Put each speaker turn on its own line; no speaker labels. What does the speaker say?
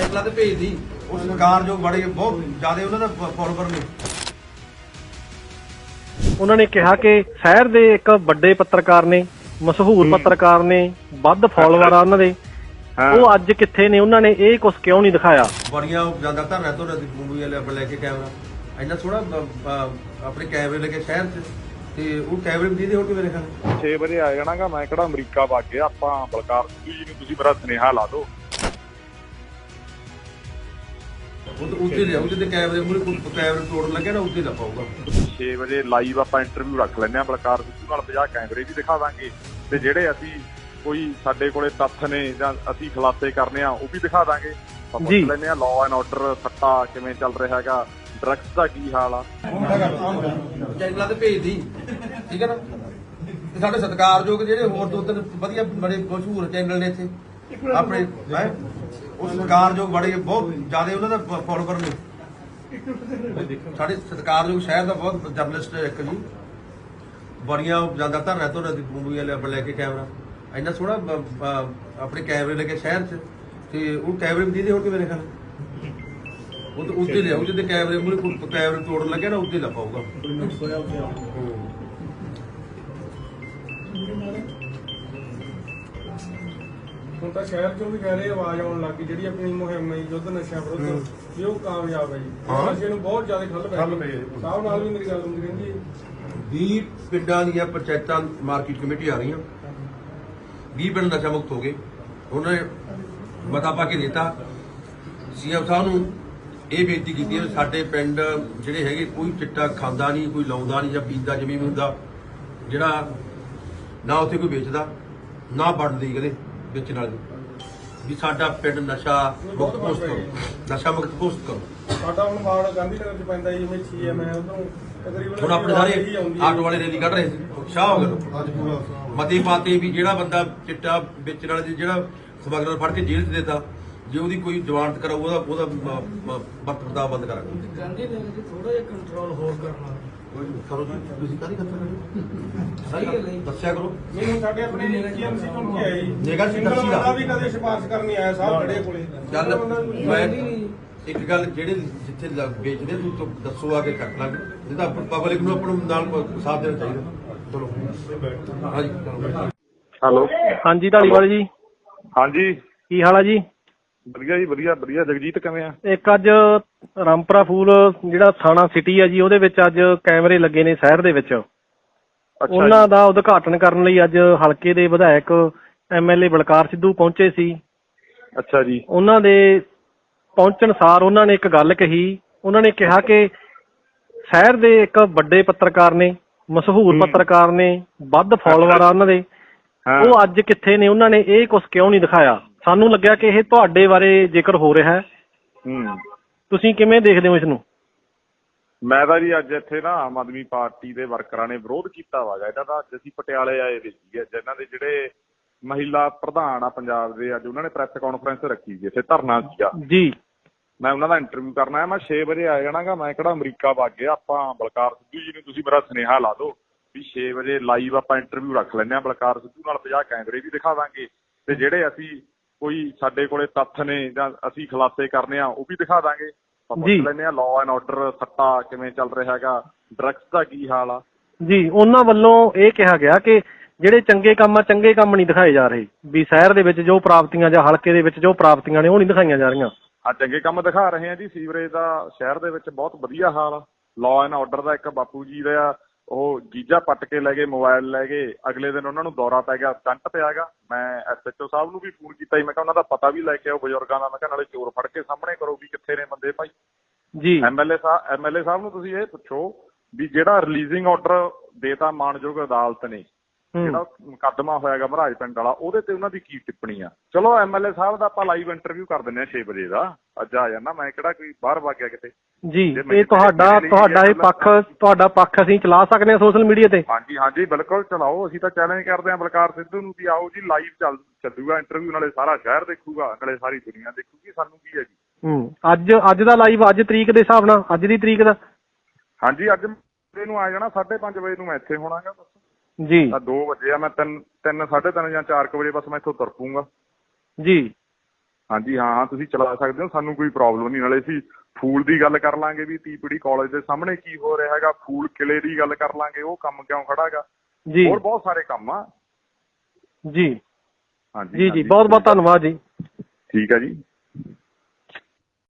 ਚੈਨਲਾਂ ਤੇ ਭੇਜਦੀ ਉਹ ਸਰਕਾਰ ਜੋ ਬੜੇ ਬਹੁਤ ਜ਼ਿਆਦਾ ਉਹਨਾਂ ਦਾ ਫੋਲੋਵਰ ਨੇ।
ਉਹਨਾਂ ਨੇ ਕਿਹਾ ਕਿ ਸ਼ਹਿਰ ਦੇ ਇੱਕ ਵੱਡੇ ਪੱਤਰਕਾਰ ਨੇ ਮਸ਼ਹੂਰ ਪੱਤਰਕਾਰ ਨੇ ਵੱਧ ਫਾਲੋਅਰ ਆ ਉਹਨਾਂ ਦੇ। ਉਹ ਅੱਜ ਕਿੱਥੇ ਨੇ ਉਹਨਾਂ ਨੇ ਇਹ ਕੁਝ ਕਿਉਂ ਨਹੀਂ ਦਿਖਾਇਆ?
ਬੜੀਆਂ ਜਾਂਦਾ ਧਰਨਾ ਤੋਂ ਦੀ ਮੂਵੀ ਵਾਲੇ ਆਪਣੇ ਲੈ ਕੇ ਕੈਮਰਾ ਇੰਨਾ ਥੋੜਾ ਆਪਣੇ ਕੈਮਰੇ ਲੈ ਕੇ ਸ਼ਹਿਰ 'ਚ ਤੇ ਉਹ ਕੈਮਰੇ ਵੀ ਦੀਦੇ ਹੁਣ ਕਿਵੇਂ ਦੇਖਾਂਗੇ?
6 ਵਜੇ ਆ ਜਾਣਾਗਾ ਮੈਂ ਕਿਹੜਾ ਅਮਰੀਕਾ ਵਗ ਗਿਆ ਆਪਾਂ ਬਲਕਾਰ ਜੀ ਨੂੰ ਤੁਸੀਂ ਮੇਰਾ ਸੁਨੇਹਾ ਲਾ ਦਿਓ।
ਉਹ ਉੱਤੇ ਲਿਆਉ ਜਿੱਦੇ ਕੈਮਰੇ ਮੂਰੇ ਕੈਮਰੇ ਤੋੜਨ ਲੱਗਿਆ ਨਾ ਉੱਤੇ ਦਾ ਪਾਊਗਾ।
6 ਵਜੇ ਲਾਈਵ ਆਪਾਂ ਇੰਟਰਵਿਊ ਰੱਖ ਲੈਂਦੇ ਆ ਬਲਕਾਰ ਸਿੱਧੂ ਨਾਲ 50 ਕੈਮਰੇ ਵੀ ਦਿਖਾ ਦਾਂਗੇ ਤੇ ਜਿਹੜੇ ਅਸੀਂ ਕੋਈ ਸਾਡੇ ਕੋਲੇ ਤੱਥ ਨੇ ਜਾਂ ਅਸੀਂ ਖੁਲਾਸੇ ਕਰਨੇ ਆ ਉਹ ਵੀ ਦਿਖਾ ਦਾਂਗੇ। ਆਪਾਂ। ਪੁੱਛ ਲੈਂਦੇ ਆ ਲਾਅ ਐਂਡ ਆਰਡਰ ਸੱਟਾ ਕਿਵੇਂ ਚੱਲ ਰਿਹਾ ਹੈਗਾ ਡਰੱਗਸ ਦਾ ਕੀ ਹਾਲ ਆ?
ਚੈਨਲਾਂ ਤੇ ਭੇਜਦੀ ਠੀਕ ਹੈ ਨਾ? ਤੇ ਸਾਡੇ ਸਤਿਕਾਰਯੋਗ ਜਿਹੜੇ ਹੋਰ ਦੋ ਤਿੰਨ ਵਧੀਆ ਬੜੇ ਮਸ਼ਹੂਰ ਚੈਨਲ ਨੇ ਇੱਥੇ। ਆਪਣੇ ਹੈ? ਉਹ ਸਤਿਕਾਰਯੋਗ ਬੜੇ ਬਹੁਤ ਜ਼ਿਆਦਾ ਉਹਨਾਂ ਦਾ ਫੋਲੋਵਰ ਨੇ। ਸਾਡੇ ਸਤਿਕਾਰਯੋਗ ਸ਼ਹਿਰ ਦਾ ਬਹੁਤ ਜਰਨਲਿਸਟ ਇੱਕ ਜੀ। ਬੜੀਆਂ ਜਾਂਦਾ ਧਰਨਾ ਤੋਂ ਦੀ ਮੂਵੀ ਵਾਲੇ ਆਪਣੇ ਲੈ ਕੇ ਕੈਮਰਾ। ਇੰਨਾ ਥੋੜਾ ਆਪਣੇ ਕੈਮਰੇ ਲੈ ਕੇ ਸ਼ਹਿਰ 'ਚ। ਤੇ ਉਹ ਕੈਮਰੇ ਵੀ ਦੀਦੇ ਹੁਣ ਕਿਵੇਂ ਦੇਖਾਂਗੇ ਉਹ ਉੱਤੇ ਲਿਆਉ ਜਿੱਦੇ ਕੈਮਰੇ ਮੂਰੇ ਕੋਈ ਕੈਮਰੇ ਤੋੜਨ ਲੱਗਿਆ ਨਾ ਉੱਤੇ ਦਾ ਪਾਊਗਾ
ਹੁਣ ਤਾਂ ਸ਼ਹਿਰ ਚੋਂ ਵੀ ਕਹਿ ਰਹੇ ਆਵਾਜ਼ ਆਉਣ ਲੱਗੀ ਜਿਹੜੀ ਆਪਣੀ ਮੁਹਿੰਮ ਹੈ ਯੁੱਧ ਨਸ਼ਿਆਂ ਵਿਰੁੱਧ ਵੀ ਉਹ ਕਾਮਯਾਬ ਹੈ ਜੀ।
ਹਾਂ।
ਨਸ਼ੇ ਨੂੰ ਬਹੁਤ ਜ਼ਿਆਦਾ ਖੱਲ ਪੈ
ਖੱਲ ਪਈ ਹੈ ਜੀ।
ਸਾਹਿਬ ਨਾਲ ਵੀ ਮੇਰੀ ਗੱਲ ਹੁੰਦੀ ਰਹਿੰਦੀ ਹੈ।
20 ਪਿੰਡਾਂ ਦੀਆਂ ਪੰਚਾਇਤਾਂ ਮਾਰਕੀਟ ਕਮੇਟੀ ਆ ਰਹੀਆਂ। 20 ਪਿੰਡ ਨਸ਼ਾ ਮੁਕਤ ਹੋ ਗਏ। ਉਹਨਾਂ ਨੇ ਮਤਾ ਪਾ ਕੇ ਦਿੱਤਾ। ਸੀਐਮ ਸਾਹਿਬ ਨੂੰ ਇਹ ਬੇਨਤੀ ਕੀਤੀ ਹੈ ਵੀ ਸਾਡੇ ਪਿੰਡ ਜਿਹੜੇ ਹੈਗੇ ਕੋਈ ਚਿੱਟਾ ਖਾਂਦਾ ਨਹੀਂ ਕੋਈ ਲਾਉਂਦਾ ਨਹੀਂ ਜਾਂ ਪੀਂਦਾ ਜਿਵੇਂ ਵੀ ਹੁੰਦਾ ਜਿਹੜਾ ਨਾ ਉੱਥੇ ਕੋਈ ਵੇਚਦਾ ਨਾ ਵੜਦੀ ਕਦੇ। ਵੇਚਣ ਵਾਲੇ ਵੀ ਸਾਡਾ ਪਿੰਡ ਨਸ਼ਾ ਮੁਕਤ ਪੋਸਟ ਕਰੋ। ਨਸ਼ਾ ਮੁਕਤ ਪੋਸਟ ਕਰੋ।
ਸਾਡਾ ਹੁਣ ਮਾਣ ਗਾਂਧੀ ਨਗਰ ਚ ਪੈਂਦਾ ਜੀ ਸੀਐਮ ਹੈ ਉਧਰੋਂ ਤਕਰੀਬਨ
ਹੁਣ ਆਪਣੇ ਸਾਰੇ। ਆਟੋ ਵਾਲੇ ਰੈਲੀ ਕੱਢ ਰਹੇ ਸੀ। ਉਤਸ਼ਾਹ ਹੋ ਗਿਆ। ਮਤੇ ਪਾਤੇ ਵੀ ਜਿਹੜਾ ਬੰਦਾ ਚਿੱਟਾ ਵੇਚਣ ਵਾਲੇ ਦੀ ਜਿਹੜਾ ਸਮਗਲਰ ਫੜ ਕੇ ਜੇਲ੍ਹ 'ਚ ਦੇਤਾ ਜੇ ਉਹਦੀ ਕੋਈ ਜ਼ਮਾਨਤ ਕਰਾਊ ਉਹਦਾ ਉਹਦਾ ਵਰਤਦਾ ਬੰਦ ਕਰਾਂਗੇ।
ਗਾਂਧੀ ਨਗਰ ਚ ਥੋੜਾ ਜਿਹਾ ਕੰਟਰੋਲ ਹੋਰ ਕਰਨਾ।
ਕਰੋ ਜੀ। ਤੁਸੀਂ ਕਾਹਦੀ ਖਤਰ ਸਹੀ ਗੱਲ ਦੱਸਿਆ ਕਰੋ।
ਮੈਨੂੰ ਸਾਡੇ ਆਪਣੇ ਜੀਐਮਸੀ ਤੋਂ ਕੀ ਆਇਆ ਜੀ
ਨਿਗਾਹ ਸੀ
ਸਿੰਗਲ
ਦੱਸੀ ਦਾ।
ਬੰਦਾ ਵੀ ਕਦੇ ਸਿਫਾਰਿਸ਼ ਕਰਨੀ ਆਇਆ ਸਾਹਿਬ ਖੜੇ ਕੋਲੇ।
ਚੱਲ
ਸਿੰਗਲ ਬੰਦਾ ਵੀ
ਮੈਂ
ਨਹੀਂ।
ਇੱਕ ਗੱਲ ਜਿਹੜੇ ਜਿੱਥੇ ਲ- ਵੇਚਦੇ ਤੂੰ ਤੋਂ ਦੱਸੋ ਆ ਕੇ ਕੱਟ ਲਾਂਗੇ। ਜਿਹਦਾ ਪਬਲਿਕ ਨੂੰ ਆਪਣਾ ਨਾਲ ਸਾਥ ਦੇਣਾ ਚਾਹੀਦਾ। ਚਲੋ। ਹਾਂਜੀ
ਹੈਲੋ।
ਹਾਂਜੀ ਢਾਲੀਵਾਲ ਜੀ।
ਹਾਂਜੀ।
ਕੀ ਹਾਲ ਆ ਜੀ?
ਵਧੀਆ ਜੀ ਵਧੀਆ ਵਧੀਆ। ਜਗਜੀਤ ਕਿਵੇਂ ਆ?
ਇੱਕ ਅੱਜ ਰਾਮਪੁਰਾ ਫੂਲ ਜਿਹੜਾ ਥਾਣਾ ਸਿਟੀ ਆ ਜੀ ਉਹਦੇ ਵਿੱਚ ਅੱਜ ਕੈਮਰੇ ਲੱਗੇ ਨੇ ਸ਼ਹਿਰ ਦੇ ਵਿੱਚ।
ਅੱਛਾ
ਉਹਨਾਂ ਦਾ ਉਦਘਾਟਨ ਕਰਨ ਲਈ ਅੱਜ ਹਲਕੇ ਦੇ ਵਿਧਾਇਕ ਐਮਐਲਏ ਬਲਕਾਰ ਸਿੱਧੂ ਪਹੁੰਚੇ ਸੀ।
ਅੱਛਾ ਜੀ।
ਉਹਨਾਂ ਦੇ ਪਹੁੰਚਣ ਸਾਰ ਉਹਨਾਂ ਨੇ ਇੱਕ ਗੱਲ ਕਹੀ। ਉਹਨਾਂ ਨੇ ਕਿਹਾ ਕਿ ਸ਼ਹਿਰ ਦੇ ਇੱਕ ਵੱਡੇ ਪੱਤਰਕਾਰ ਨੇ ਮਸ਼ਹੂਰ। ਪੱਤਰਕਾਰ ਨੇ ਵੱਧ ਫਾਲੋਅਰ ਆ ਉਹਨਾਂ ਦੇ। ਉਹ ਅੱਜ ਕਿੱਥੇ ਨੇ ਉਹਨਾਂ ਨੇ ਇਹ ਕੁਝ ਕਿਉਂ ਨਹੀਂ ਦਿਖਾਇਆ? ਸਾਨੂੰ ਲੱਗਿਆ ਕਿ ਇਹ ਤੁਹਾਡੇ ਬਾਰੇ ਜ਼ਿਕਰ ਹੋ ਰਿਹਾ ਹੈ।
ਹੂੰ।
ਤੁਸੀਂ ਕਿਵੇਂ ਦੇਖਦੇ ਹੋ ਇਸ ਨੂੰ
ਮੈਂ ਤਾਂ ਜੀ ਅੱਜ ਇੱਥੇ ਨਾ ਆਮ ਆਦਮੀ ਪਾਰਟੀ ਦੇ ਵਰਕਰਾਂ ਨੇ ਵਿਰੋਧ ਕੀਤਾ ਵਾਗਾ ਇਹਨਾਂ ਦਾ ਅੱਜ ਅਸੀਂ ਪਟਿਆਲੇ ਆਏ ਦੇ ਸੀਗੇ ਜਿਨ੍ਹਾਂ ਦੇ ਜਿਹੜੇ ਮਹਿਲਾ ਪ੍ਰਧਾਨ ਆ ਪੰਜਾਬ ਦੇ ਅੱਜ ਉਹਨਾਂ ਨੇ ਪ੍ਰੈਸ ਕਾਨਫਰੰਸ ਰੱਖੀ ਸੀ ਇੱਥੇ ਧਰਨਾ ਸੀਗਾ।
ਜੀ।
ਮੈਂ ਉਹਨਾਂ ਦਾ ਇੰਟਰਵਿਊ ਕਰਨਾ ਹੈ ਮੈਂ 6 ਵਜੇ ਆ ਜਾਣਾਗਾ ਮੈਂ ਕਿਹੜਾ ਅਮਰੀਕਾ ਵਗ ਗਿਆ ਆਪਾਂ ਬਲਕਾਰ ਸਿੱਧੂ ਜੀ ਨੂੰ ਤੁਸੀਂ ਮੇਰਾ ਸੁਨੇਹਾ ਲਾ ਦਿਓ ਵੀ 6 ਵਜੇ ਲਾਈਵ ਆਪਾਂ ਇੰਟਰਵਿਊ ਰੱਖ ਲੈਂਦੇ ਆ ਬਲਕਾਰ ਸਿੱਧੂ ਨਾਲ 50 ਕੈਮਰੇ ਵੀ ਦਿਖਾ ਦਾਂਗੇ ਤੇ ਜਿਹੜੇ ਅਸੀਂ ਕੋਈ ਸਾਡੇ ਕੋਲੇ ਤੱਥ ਨੇ ਜਾਂ ਅਸੀਂ ਖੁਲਾਸੇ ਕਰਨੇ ਆ ਉਹ ਵੀ ਦਿਖਾ ਦਾਂਗੇ।
ਜੀ।
ਪੁੱਛ ਲੈਂਦੇ ਆ ਲਾਅ ਐਂਡ ਆਰਡਰ ਸੱਟਾ ਕਿਵੇਂ ਚੱਲ ਰਿਹਾ ਹੈਗਾ ਡਰੱਗਸ ਦਾ ਕੀ ਹਾਲ ਆ?
ਜੀ ਉਹਨਾਂ ਵੱਲੋਂ ਇਹ ਕਿਹਾ ਗਿਆ ਕਿ ਜਿਹੜੇ ਚੰਗੇ ਕੰਮ ਆ ਚੰਗੇ ਕੰਮ ਨਹੀਂ ਦਿਖਾਏ ਜਾ ਰਹੇ। ਵੀ ਸ਼ਹਿਰ ਦੇ ਵਿੱਚ ਜੋ ਪ੍ਰਾਪਤੀਆਂ ਜਾਂ ਹਲਕੇ ਦੇ ਵਿੱਚ ਜੋ ਪ੍ਰਾਪਤੀਆਂ ਨੇ ਉਹ ਨਹੀਂ ਦਿਖਾਈਆਂ ਜਾ ਰਹੀਆਂ।
ਆ ਚੰਗੇ ਕੰਮ ਦਿਖਾ ਰਹੇ ਆ ਜੀ ਸੀਵਰੇਜ ਦਾ ਸ਼ਹਿਰ ਦੇ ਵਿੱਚ ਬਹੁਤ ਵਧੀਆ ਹਾਲ ਆ। ਲਾਅ ਐਂਡ ਆਰਡਰ ਦਾ ਇੱਕ ਬਾਪੂ ਜੀ ਦਾ ਉਹ ਜੀਜਾ ਪੱਟ ਕੇ ਲੈ ਗਏ ਮੋਬਾਈਲ ਲੈ ਗਏ। ਅਗਲੇ ਦਿਨ ਉਹਨਾਂ ਨੂੰ ਦੌਰਾ ਪੈ ਗਿਆ ਸਟੰਟ ਪਿਆਗਾ ਮੈਂ ਐਸਐਚਓ ਸਾਹਿਬ ਨੂੰ ਵੀ ਫੋਨ ਕੀਤਾ ਮੈਂ ਕਿਹਾ ਉਹਨਾਂ ਦਾ ਪਤਾ ਵੀ ਲੈ ਕੇ ਆਓ ਬਜ਼ੁਰਗਾਂ ਦਾ। ਮੈਂ ਕਿਹਾ ਨਾਲੇ ਚੋਰ ਫੜ ਕੇ ਸਾਹਮਣੇ ਕਰੋ ਵੀ ਕਿੱਥੇ ਨੇ ਬੰਦੇ ਭਾਈ।
ਜੀ।
ਐਮਐਲਏ ਸਾਹਿਬ ਐਮਐਲਏ ਸਾਹਿਬ ਨੂੰ ਤੁਸੀਂ ਇਹ ਪੁੱਛੋ ਵੀ ਜਿਹੜਾ ਰਿਲੀਜ਼ਿੰਗ ਆਰਡਰ ਦੇਤਾ ਮਾਨਯੋਗ ਅਦਾਲਤ ਨੇ ਜਿਹੜਾ ਮੁਕੱਦਮਾ ਹੋਇਆਗਾ ਮਹਾਰਾਜ ਪਿੰਡ ਵਾਲਾ ਉਹਦੇ ਤੇ ਉਹਨਾਂ ਦੀ ਕੀ ਟਿੱਪਣੀ ਆ? ਚਲੋ ਐਮਐਲਏ ਸਾਹਿਬ ਦਾ ਆਪਾਂ ਲਾਈਵ ਇੰਟਰਵਿਊ ਕਰ ਦਿੰਨੇ ਆ 6 ਵਜੇ ਦਾ। ਅੱਜ ਆ ਜਾਣਾ ਮੈਂ ਕਿਹੜਾ ਕੋਈ ਬਾਹਰ ਵਗ ਗਿਆ ਕਿਤੇ?
ਜੀ ਇਹ ਤੁਹਾਡਾ ਤੁਹਾਡਾ ਇਹ ਪੱਖ ਤੁਹਾਡਾ ਪੱਖ ਅਸੀਂ ਚਲਾ ਸਕਦੇ ਹਾਂ ਸੋਸ਼ਲ ਮੀਡੀਆ ਤੇ।
ਹਾਂਜੀ ਹਾਂਜੀ ਬਿਲਕੁਲ ਚਲਾਓ। ਅਸੀਂ ਤਾਂ ਚੈਲੰਜ ਕਰਦੇ ਆਂ ਬਲਕਾਰ ਸਿੱਧੂ ਨੂੰ ਵੀ ਆਓ ਜੀ ਲਾਈਵ ਚੱਲ ਚੱਲੂਗਾ ਇੰਟਰਵਿਊ ਨਾਲੇ ਸਾਰਾ ਸ਼ਹਿਰ ਦੇਖੂਗਾ ਨਾਲੇ ਸਾਰੀ ਦੁਨੀਆ ਦੇਖੂਗੀ ਸਾਨੂੰ ਕੀ ਹੈ ਜੀ?
ਹੂੰ ਅੱਜ ਅੱਜ ਦਾ ਲਾਈਵ ਅੱਜ ਤਰੀਕ ਦੇ ਹਿਸਾਬ ਨਾਲ ਅੱਜ ਦੀ ਤਰੀਕ ਦਾ।
ਹਾਂਜੀ ਅੱਜ ਨੂੰ ਆ ਜਾਣਾ 5:30 ਵਜੇ ਨੂੰ ਮੈਂ ਇੱਥੇ ਹੋਣਾਗਾ।
ਜੀ।
ਤਾਂ 2 ਵਜੇ ਆ ਮੈਂ 3 3 3:30 ਜਾਂ 4 ਵਜੇ ਬਸ ਮੈਂ ਇੱਥੋਂ ਤੁਰ ਪੂੰਗਾ
ਜੀ।
ਹਾਂਜੀ ਹਾਂ ਹਾਂ ਤੁਸੀਂ ਚਲਾ ਸਕਦੇ ਹੋ ਸਾਨੂੰ ਕੋਈ ਪ੍ਰੋਬਲਮ ਨਹੀਂ। ਨਾਲੇ ਅਸੀਂ ਫੂਲ ਦੀ ਗੱਲ ਕਰ ਲਾਂਗੇ ਵੀ ਤੀਪੜੀ ਕਾਲਜ ਦੇ ਸਾਹਮਣੇ ਕੀ ਹੋ ਰਿਹਾ ਹੈਗਾ ਫੂਲ ਕਿਲੇ ਦੀ ਗੱਲ ਕਰ ਲਾਂਗੇ ਉਹ ਕੰਮ ਕਿਉਂ ਖੜਾ ਹੈਗਾ?
ਜੀ।
ਹੋਰ ਬਹੁਤ ਸਾਰੇ ਕੰਮ ਆ।
ਜੀ।
ਹਾਂਜੀ
ਜੀ ਜੀ। ਬਹੁਤ ਬਹੁਤ ਧੰਨਵਾਦ ਜੀ।
ਠੀਕ ਹੈ ਜੀ।